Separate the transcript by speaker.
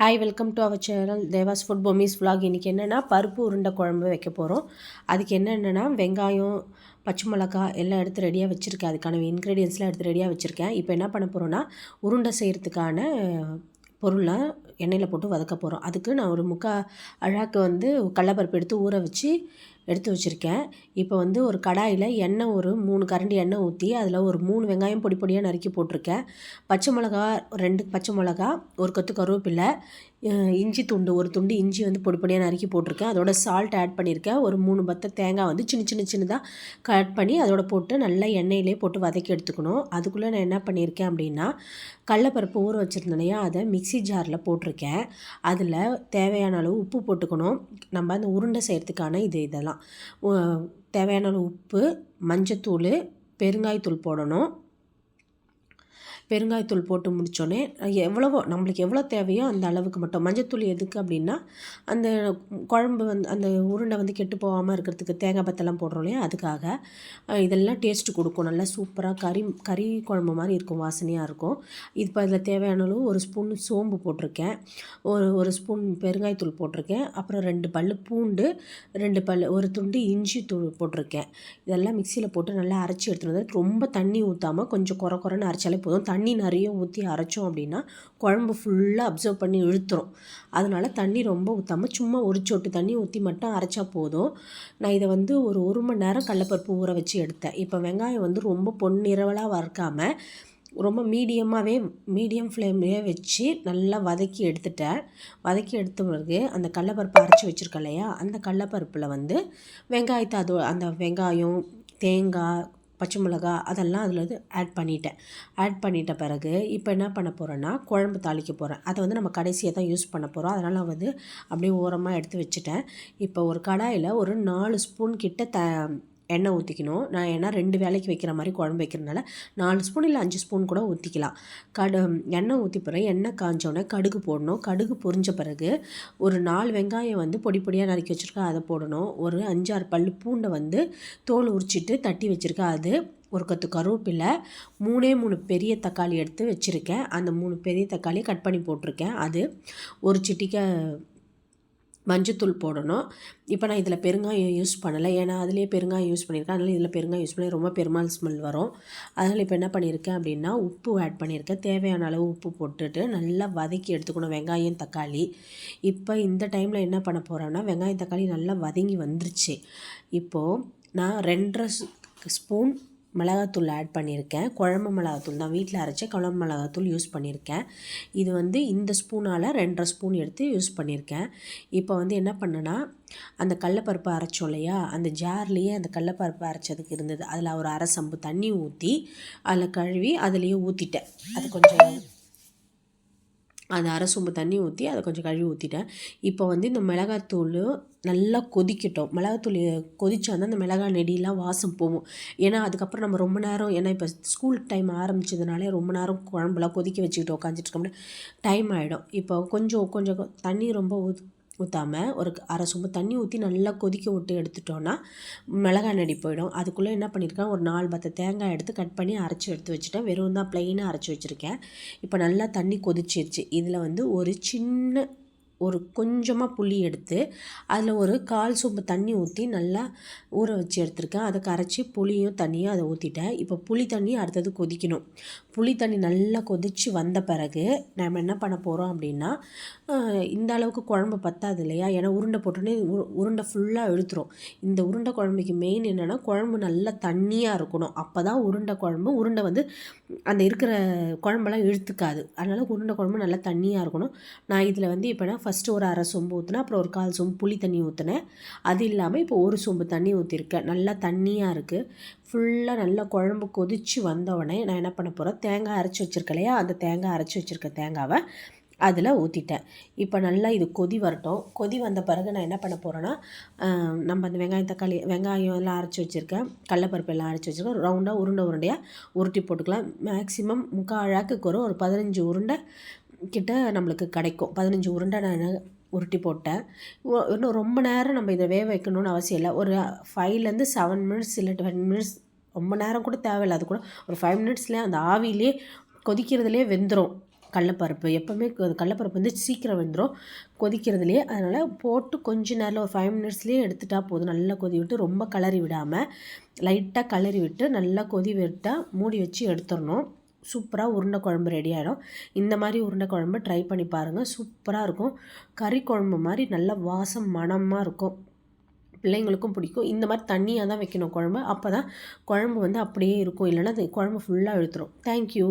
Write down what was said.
Speaker 1: Hi welcome to our channel Dewas food பொமிஸ் vlog. இன்றைக்கி என்னென்னா பருப்பு உருண்டை குழம்பு வைக்க போகிறோம் அதுக்கு என்னென்னா வெங்காயம் பச்சை மிளகாய் எல்லாம் எடுத்து ரெடியாக வச்சுருக்கேன். அதுக்கான இன்க்ரீடியன்ஸ்லாம் எடுத்து ரெடியாக வச்சுருக்கேன். இப்போ என்ன பண்ண போகிறோன்னா உருண்டை செய்கிறதுக்கான பொருளை எண்ணெயில் போட்டு வதக்க போகிறோம் அதுக்கு நான் ஒரு முக்கால் அழாக்கு வந்து கடலப்பருப்பு எடுத்து ஊற வச்சு எடுத்து வச்சுருக்கேன். இப்போ வந்து ஒரு கடாயில் எண்ணெய் ஒரு மூணு கரண்டி எண்ணெய் ஊற்றி அதில் ஒரு மூணு வெங்காயம் பொடி பொடியாக நறுக்கி போட்டிருக்கேன். பச்சை மிளகா ரெண்டு பச்சை மிளகா ஒரு கொத்து கருவேப்பில்லை இஞ்சி துண்டு ஒரு துண்டு இஞ்சி வந்து பொடி பொடியாக நறுக்கி போட்டிருக்கேன். அதோட சால்ட் ஆட் பண்ணியிருக்கேன். ஒரு மூணு பத்த தேங்காய் வந்து சின்ன சின்ன சின்னதாக கட் பண்ணி அதோட போட்டு நல்லா எண்ணெயிலே போட்டு வதக்கி எடுத்துக்கணும். அதுக்குள்ளே நான் என்ன பண்ணியிருக்கேன் அப்படின்னா கடலப்பருப்பு ஊற வச்சுருந்தேன் அதை மிக்ஸி ஜாரில் போட்டிருக்கேன். அதில் தேவையான அளவு உப்பு போட்டுக்கணும். நம்ம அந்த உருண்டை செய்கிறதுக்கான இது இதெல்லாம். தேவையான உப்பு மஞ்சத்தூள் பெருங்காயத்தூள் போடணும். பெருங்காயத்தூள் போட்டு முடித்தோடனே எவ்வளவோ நம்மளுக்கு எவ்வளோ தேவையோ அந்த அளவுக்கு மட்டும். மஞ்சத்தூள் எதுக்கு அப்படின்னா அந்த குழம்பு வந்து அந்த உருண்டை வந்து கெட்டு போகாமல் இருக்கிறதுக்கு தேங்காய் பத்தெல்லாம் போடுறோம் இல்லையா? அதுக்காக இதெல்லாம் டேஸ்ட்டு கொடுக்கும். நல்லா சூப்பராக கறி கறி குழம்பு மாதிரி இருக்கும் வாசனையாக இருக்கும். இப்போ அதில் தேவையான அளவு ஒரு ஸ்பூன் சோம்பு போட்டிருக்கேன். ஒரு ஒரு ஸ்பூன் பெருங்காயத்தூள் போட்டிருக்கேன். அப்புறம் ரெண்டு பல் பூண்டு ரெண்டு பல் ஒரு துண்டு இஞ்சி தூள் போட்டிருக்கேன். இதெல்லாம் மிக்சியில் போட்டு நல்லா அரைச்சி எடுத்துகிட்டு வந்து ரொம்ப தண்ணி ஊற்றாமல் கொஞ்சம் குறை குறைன்னு அரைச்சாலே போதும். தண்ணி நிறைய ஊற்றி அரைச்சோம் அப்படின்னா குழம்பு ஃபுல்லாக அப்சர்வ் பண்ணி இழுத்துரும். அதனால தண்ணி ரொம்ப ஊற்றாமல் சும்மா ஒரு சொட்டு தண்ணி ஊற்றி மட்டும் அரைச்சா போதும். நான் இதை வந்து ஒரு ஒரு மணி நேரம் கடலப்பருப்பு ஊற வச்சு எடுத்தேன். இப்போ வெங்காயம் வந்து ரொம்ப பொன்னிரவலாக வறுக்காமல் ரொம்ப மீடியமாகவே மீடியம் ஃப்ளேம்லேயே வச்சு நல்லா வதக்கி எடுத்துட்டேன். வதக்கி எடுத்த பிறகு அந்த கடலப்பருப்பு அரைச்சி வச்சுருக்கேன் இல்லையா? அந்த கடலப்பருப்பில் வந்து வெங்காயத்தை அது அந்த வெங்காயம் தேங்காய் பச்சை மிளகா அதெல்லாம் அதில் வந்து ஆட் பண்ணிட்டேன். ஆட் பண்ணிட்ட பிறகு இப்போ என்ன பண்ண போகிறேன்னா குழம்பு தாளிக்க போகிறேன் அதை வந்து நம்ம கடைசியாக தான் யூஸ் பண்ண போகிறோம் அதனால் நான் வந்து அப்படியே ஓரமாக எடுத்து வச்சுட்டேன். இப்போ ஒரு கடாயில் ஒரு நாலு ஸ்பூன் கிட்ட த எண்ணெய் ஊற்றிக்கணும் நான் ஏன்னா ரெண்டு வேலைக்கு வைக்கிற மாதிரி குழம்பு வைக்கிறதுனால நாலு ஸ்பூன் இல்லை அஞ்சு ஸ்பூன் கூட ஊற்றிக்கலாம் கடு எண்ணெய் ஊற்றி பிறகு எண்ணெய் காஞ்சோடனே கடுகு போடணும். கடுகு பொரிஞ்ச பிறகு ஒரு நாலு வெங்காயம் வந்து பொடி பொடியாக நறுக்கி வச்சுருக்கேன். அதை போடணும். ஒரு அஞ்சாறு பல் பூண்டை வந்து தோல் உரிச்சிட்டு தட்டி வச்சுருக்கேன். அது ஒரு கத்து கருவேப்பிலை மூணே மூணு பெரிய தக்காளி எடுத்து வச்சுருக்கேன். அந்த மூணு பெரிய தக்காளி கட் பண்ணி போட்டிருக்கேன். அது ஒரு சிட்டிக்க மஞ்சத்தூள் போடணும். இப்போ நான் இதில் பெருங்காயம் யூஸ் பண்ணலை. ஏன்னா அதுலேயே பெருங்காயம் யூஸ் பண்ணியிருக்கேன் அதனால் இதில் பெருங்காயம் யூஸ் பண்ணி ரொம்ப பெருமாள் ஸ்மெல் வரும். அதனால் இப்போ என்ன பண்ணியிருக்கேன் அப்படின்னா உப்பு ஆட் பண்ணியிருக்கேன் தேவையான அளவு உப்பு போட்டுட்டு நல்லா வதக்கி எடுத்துக்கணும். வெங்காயம் தக்காளி. இப்போ இந்த டைமில் என்ன பண்ண போகிறேன்னா வெங்காயம் தக்காளி நல்லா வதங்கி வந்துருச்சு. இப்போது நான் ரெண்டரை ஸ்பூன் மிளகாத்தூள் ஆட் பண்ணியிருக்கேன். குழம்பு மிளகாத்தூள் தான் வீட்டில் அரைச்ச குழம்பு மிளகாத்தூள் யூஸ் பண்ணியிருக்கேன். இது வந்து இந்த ஸ்பூனால் ரெண்டரை ஸ்பூன் எடுத்து யூஸ் பண்ணியிருக்கேன். இப்போ வந்து என்ன பண்ணேன்னா அந்த கடலப்பருப்பு அரைச்சோம் இல்லையா அந்த ஜார்லேயே அந்த கடலப்பருப்பு அரைச்சதுக்கு இருந்தது. அதில் ஒரு அரை சம்பு தண்ணி ஊற்றி அதில் கழுவி அதுலேயே ஊற்றிட்டேன் அது கொஞ்சம் அந்த அரை சொம்பு தண்ணி ஊற்றி அதை கொஞ்சம் கழுவி ஊற்றிட்டேன் இப்போ வந்து இந்த மிளகாத்தூள் நல்லா கொதிக்கட்டும். மிளகாத்தூள் கொதிச்சா தான் அந்த மிளகாய் நெடியெலாம் வாசம் போகும். ஏன்னா அதுக்கப்புறம் நம்ம ரொம்ப நேரம் ஏன்னா இப்போ ஸ்கூல் டைம் ஆரம்பிச்சதுனாலே ரொம்ப நேரம் குழம்புலாம் கொதிக்க வச்சுக்கிட்டு உட்காந்துட்டு இருக்கோம்னா டைம் ஆகிடும் இப்போ கொஞ்சம் கொஞ்சம் தண்ணி ரொம்ப ஊற்றாமல் ஒரு அரை சும்மா தண்ணி ஊற்றி நல்லா கொதிக்க விட்டு எடுத்துட்டோன்னா மிளகாய் நடி போயிடும். அதுக்குள்ளே என்ன பண்ணியிருக்கேன் ஒரு நாலு பத்து தேங்காய் எடுத்து கட் பண்ணி அரைச்சி எடுத்து வச்சுட்டேன். வெறும் தான் ப்ளைனாக அரைச்சி வச்சுருக்கேன். இப்போ நல்லா தண்ணி கொதிச்சிருச்சு. இதில் வந்து ஒரு சின்ன ஒரு கொஞ்சமாக புளி எடுத்து அதில் ஒரு கால் சொம்பு தண்ணி ஊற்றி நல்லா ஊற வச்சு எடுத்திருக்கேன். அதை கரைச்சி புளியும் தண்ணியும் அதை ஊற்றிட்டேன் இப்போ புளி தண்ணி அடுத்தது கொதிக்கணும். புளி தண்ணி நல்லா கொதித்து வந்த பிறகு நம்ம என்ன பண்ண போகிறோம் அப்படின்னா இந்த அளவுக்கு குழம்பு பத்தாது இல்லையா? ஏன்னா உருண்டை போட்டோன்னே உரு- உருண்டை ஃபுல்லாக இழுத்துரும். இந்த உருண்டை குழம்புக்கு மெயின் என்னென்னா குழம்பு நல்லா தண்ணியாக இருக்கணும். அப்போ தான் உருண்டை குழம்பு உருண்டை வந்து அந்த இருக்கிற குழம்பெல்லாம் இழுத்துக்காது. அதனால் உருண்டை குழம்பு நல்லா தண்ணியாக இருக்கணும். நான் இதில் வந்து இப்போனா ஃபஸ்ட்டு ஒரு அரை சொம்பு ஊற்றினேன் அப்புறம் ஒரு கால் சொம்பு புளி தண்ணி ஊற்றினேன் அது இல்லாமல் இப்போ ஒரு சொம்பு தண்ணி ஊற்றிருக்கேன் நல்லா தண்ணியாக இருக்குது ஃபுல்லாக நல்லா குழம்பு கொதித்து வந்தவுடனே நான் என்ன பண்ண போகிறேன் தேங்காய் அரைச்சி வச்சிருக்கேன் இல்லையா? அந்த தேங்காய் அரைச்சி வச்சுருக்க தேங்காவை அதில் ஊற்றிட்டேன் இப்போ நல்லா இது கொதி வரட்டும். கொதி வந்த பிறகு நான் என்ன பண்ண போகிறேன்னா நம்ம அந்த வெங்காயம் தக்காளி வெங்காயம் எல்லாம் அரைச்சி வச்சுருக்கேன். கடலப்பருப்பு எல்லாம் அரைச்சி வச்சுருக்கேன். ரவுண்டாக உருண்டை உருண்டையாக உருட்டி போட்டுக்கலாம். மேக்ஸிமம் முக்கால் அழாக்குக்கு ஒரு ஒரு பதினஞ்சு உருண்டை கிட்ட நம்மளுக்கு கிடைக்கும். பதினஞ்சு உருண்டை நான் உருட்டி போட்டேன். இன்னும் ரொம்ப நேரம் நம்ம இதை வேக வைக்கணும்னு அவசியம் இல்லை. ஒரு ஃபைவ்லேருந்து செவன் மினிட்ஸ் இல்லை டென் மினிட்ஸ் ரொம்ப நேரம் கூட தேவையில்லை. அது கூட ஒரு ஃபைவ் மினிட்ஸ்லேயே அந்த ஆவிலே கொதிக்கிறதுலே வெந்துடும் கடலப்பருப்பு எப்போவுமே கடலப்பருப்பு வந்து சீக்கிரம் வெந்துடும் கொதிக்கிறதுலே அதனால் போட்டு கொஞ்ச நேரம் ஒரு ஃபைவ் மினிட்ஸ்லேயே எடுத்துட்டா போதும். நல்லா கொதி விட்டு ரொம்ப கலரி விடாமல் லைட்டாக கலரி விட்டு நல்லா கொதி விட்டால் மூடி வச்சு எடுத்துடணும். சூப்பராக உருண்டை குழம்பு ரெடி ஆகிடும் இந்த மாதிரி உருண்டை குழம்பு ட்ரை பண்ணி பாருங்கள் சூப்பராக இருக்கும். கறி குழம்பு மாதிரி நல்ல வாசம் மணமாக இருக்கும். பிள்ளைங்களுக்கும் பிடிக்கும். இந்த மாதிரி தண்ணியாக தான் வைக்கணும் குழம்பு. அப்போ தான் குழம்பு வந்து அப்படியே இருக்கும். இல்லைன்னா அது குழம்பு ஃபுல்லாக இழுத்துரும். தேங்க்யூ